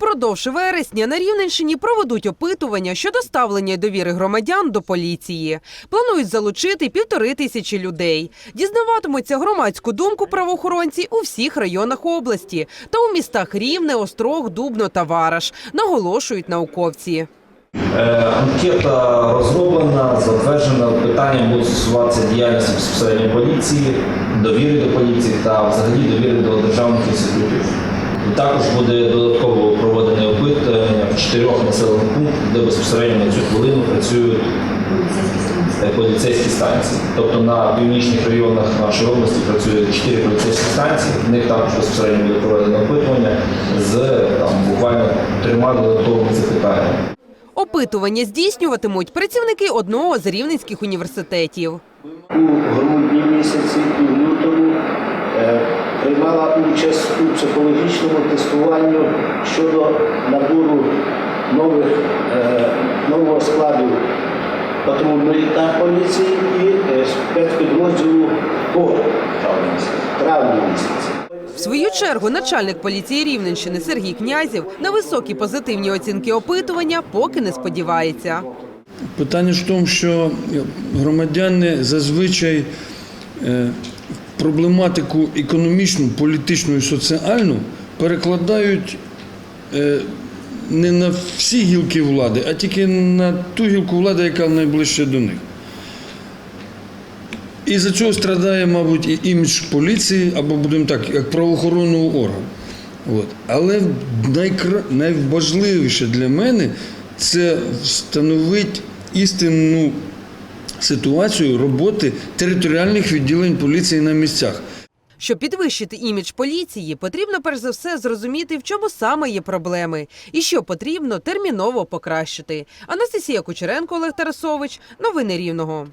Впродовж вересня на Рівненщині проведуть опитування щодо ставлення довіри громадян до поліції. Планують залучити півтори тисячі людей. Дізнаватимуться громадську думку правоохоронці у всіх районах області та у містах Рівне, Острог, Дубно та Вараш, наголошують науковці. Е, Анкета розроблена, затверджена. Питання будуть стосуватися діяльності безпосередньо поліції, довіри до поліції та взагалі довіри до державних інститутів. Також буде додатково проведене опитування в чотирьох населених пунктах, де безпосередньо на цю хвилину працюють е, поліцейські станції. Тобто на північних районах нашої області працює чотири поліцейські станції. В них також безпосередньо буде проведено опитування з там, буквально трьома додатковими запитаннями. Опитування здійснюватимуть працівники одного з рівненських університетів. у грудні місяці і лютому е, приймала участь у психологічному тестуванні щодо набору нових, е, нового складу патрульної та поліції і е, спецпідрозділу по травні місяці. В свою чергу начальник поліції Рівненщини Сергій Князів на високі позитивні оцінки опитування поки не сподівається. Питання ж в тому, що громадяни зазвичай е, проблематику економічну, політичну і соціальну перекладають е, не на всі гілки влади, а тільки на ту гілку влади, яка найближче до них. І за цього страдає, мабуть, і імідж поліції, або будемо так, як правоохоронного органу. От. Але найкра... найважливіше для мене це встановити істинну ситуацію роботи територіальних відділень поліції на місцях. Щоб підвищити імідж поліції, потрібно перш за все зрозуміти, в чому саме є проблеми, і що потрібно терміново покращити. Анастасія Кучеренко, Олег Тарасович. Новини Рівного.